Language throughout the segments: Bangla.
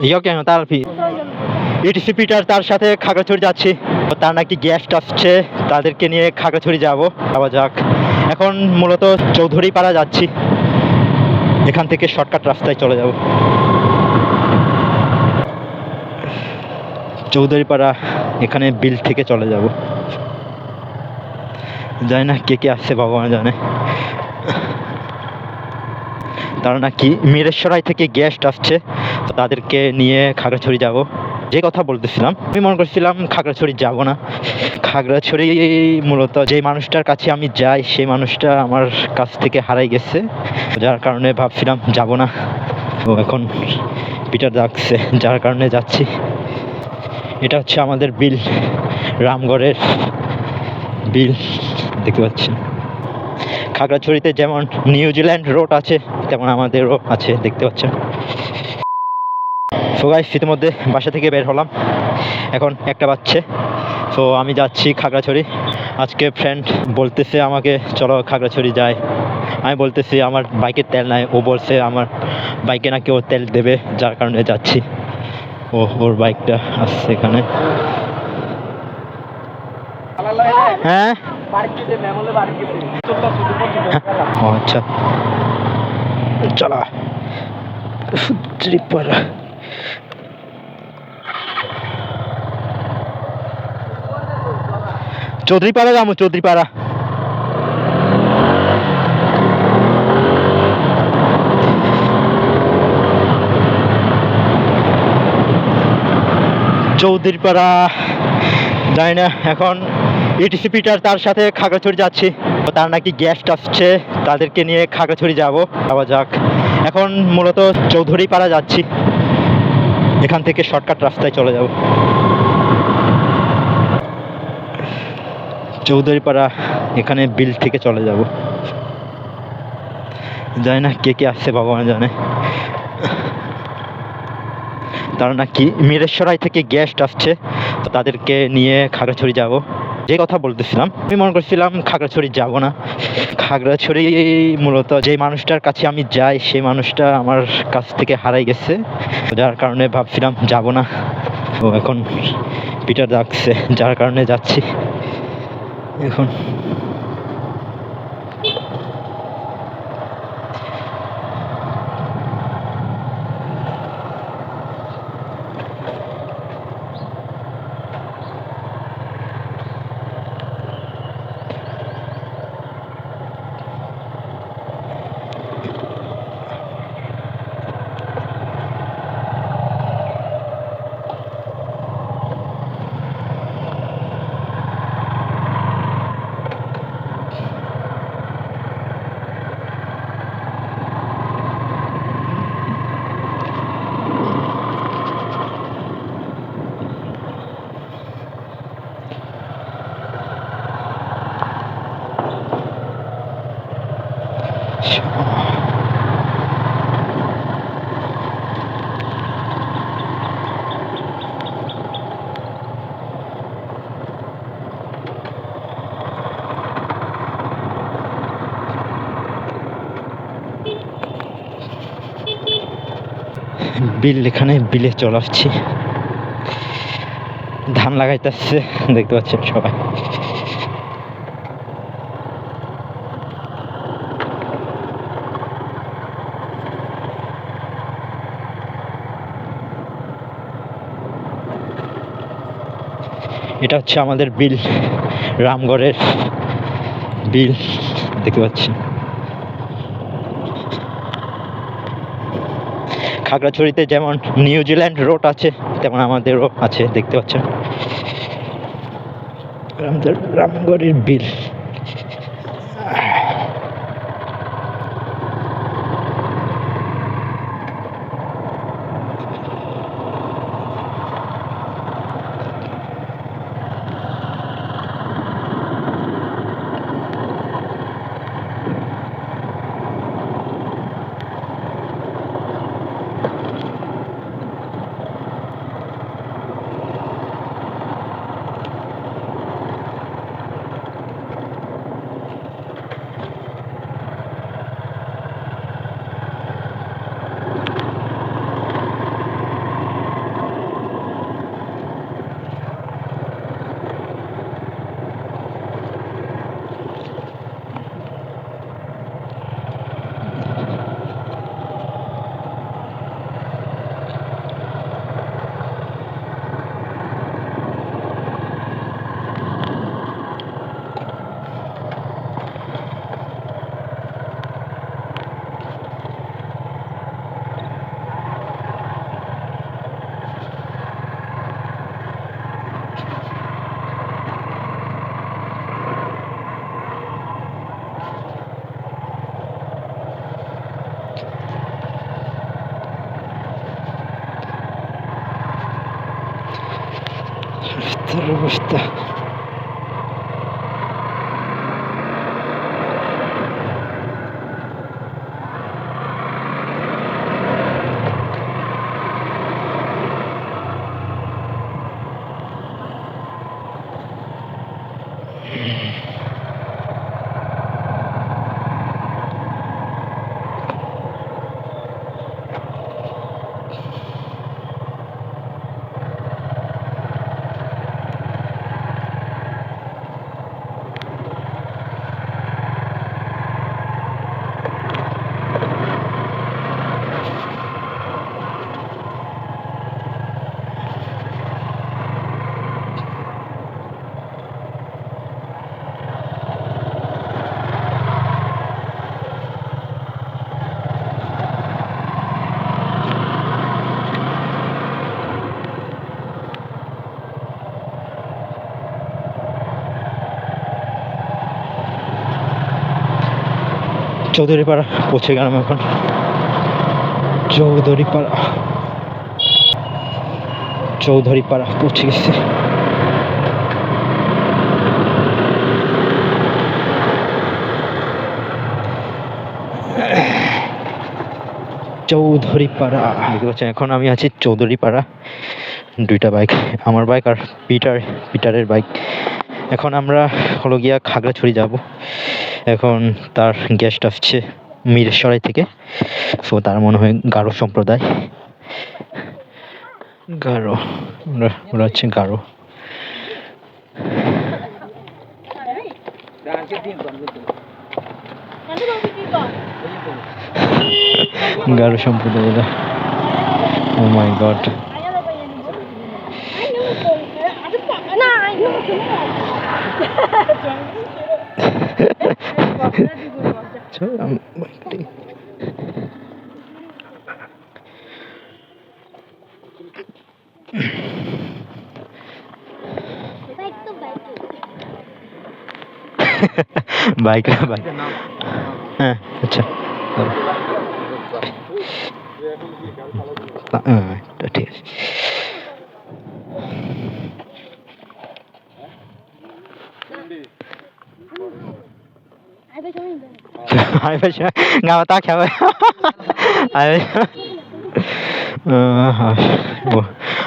Che তার ইটিসি পিটার তার সাথে খাগড়াছড়ি যাচ্ছি। তার নাকি গেস্ট আসছে তাদেরকে নিয়ে খাগড়াছড়ি যাব। যাওয়া যাক। এখন মূলত চৌধুরী পাড়া যাচ্ছি। এখান থেকে শর্টকাট রাস্তায় চলে যাব। চৌধুরী পাড়া এখানে বিল থেকে চলে যাব। জানি না কে কে আসছে, ভগবান জানে। তারা নাকি মিরেশ্বরাই থেকে গেস্ট আসছে তাদেরকে নিয়ে খাগড়াছড়ি যাব। যে কথা বলতেছিলাম, আমি মনে করছিলাম খাগড়াছড়ি যাব না। খাগড়াছড়ি মূলত যে মানুষটার কাছে আমি যাই, সেই মানুষটা আমার কাছ থেকে হারাই গেছে। যার কারণে ভাবছিলাম যাব না। তো এখন পিটার ডাকছে, যার কারণে যাচ্ছি। এটা হচ্ছে আমাদের বিল, রামগড়ের বিল, দেখতে পাচ্ছেন। খাগড়াছড়িতে যেমন নিউজিল্যান্ড রোড আছে, তেমন আমাদেরও আছে, দেখতে পাচ্ছেন। সো গাইস ইতিমধ্যে বাসা থেকে বের হলাম। এখন একটা বাচ্চে তো আমি যাচ্ছি খাগড়াছড়ি। আজকে ফ্রেন্ড বলতেছে আমাকে, চলো খাগড়াছড়ি যাই। আমি বলতেছি, আমার বাইকের তেল নাই। ও বলছে, আমার বাইকে নাকি ও তেল দেবে, যার কারণে যাচ্ছি। ও ওর বাইকটা আসছে এখানে। হ্যাঁ? ও আচ্ছা। চলা। ত্রিপুরা চৌধুরীপাড়া যাব, চৌধুরীপাড়া। চৌধুরীপাড়া, জানি না, এখন ইটিসি পিটার তার সাথে খাগড়াছড়ি যাচ্ছি। তার নাকি গেস্ট আসছে, তাদেরকে নিয়ে খাগড়াছড়ি যাব। যাওয়া যাক। এখন মূলত চৌধুরীপাড়া যাচ্ছি। এখান থেকে শর্টকাট রাস্তায় চলে যাব। চৌধুরীপাড়া এখানে বিল থেকে চলে যাব। জানি না কে কে আসছে, ভগবান জানে। তারা নাকি মিরেশ্বরাই থেকে গেস্ট আসছে তাদেরকে নিয়ে খাগড়াছড়ি যাব। যে কথা বলতেছিলাম, আমি মনে করছিলাম খাগড়াছড়ি যাব না। খাগড়াছড়ি মূলত যে মানুষটার কাছে আমি যাই, সেই মানুষটা আমার কাছ থেকে হারাই গেছে। যার কারণে ভাবছিলাম যাব না। ও এখন পিটার ডাকছে, যার কারণে যাচ্ছি। এখন বিল এখানে বিলে চলে আসছি। ধান লাগাইতেছে দেখতে পাচ্ছেন সবাই। এটা হচ্ছে আমাদের বিল, রামগড়ের বিল, দেখতে পাচ্ছি খাগড়াছড়িতে যেমন নিউজিল্যান্ড রোড আছে, তেমন আমাদেরও আছে, দেখতে পাচ্ছেন। রামগড়ের বিল। вибачте. চৌধুরীপাড়া, পৌঁছে গেলাম এখন। চৌধুরীপাড়া। চৌধুরীপাড়া পৌঁছে গেছি। চৌধুরীপাড়া। দেখতে পাচ্ছেন, এখন আমি আছি চৌধুরীপাড়া। দুইটা বাইক আমার বাইক আর পিটার, পিটারের বাইক এখন আমরা হলো গিয়া খাগড়াছড়ি যাব এখন তার গেস্ট আসছে মিরেশ্বরাই থেকে সো তার মনে হয় গারো সম্প্রদায় গারো ওরা হচ্ছে গারো গারো সম্প্রদায় oh my god bike bike হ্যাঁ আচ্ছা ধরো। হ্যাঁ এটা ঠিক আছে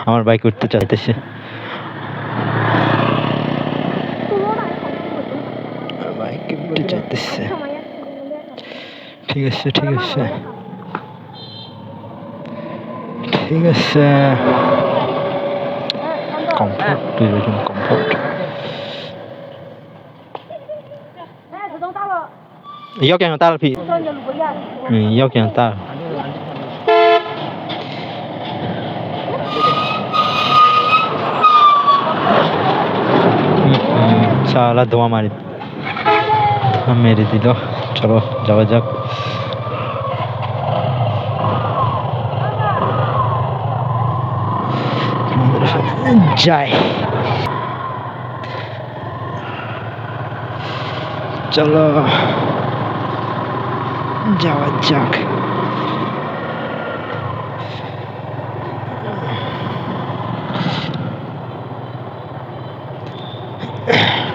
আমার বাইক উঠতে চাইতেছে। বাইক উঠতে ঠিক আছে ঠিক আছে। ঠিক আছে। কমফোর্ট দুইজন comfort yok yang tal bi. yok yang tal. Salah doa mari. Amerit itu, coba jawab jawab. Jai. Jalan. Jawa Jack. Yeah.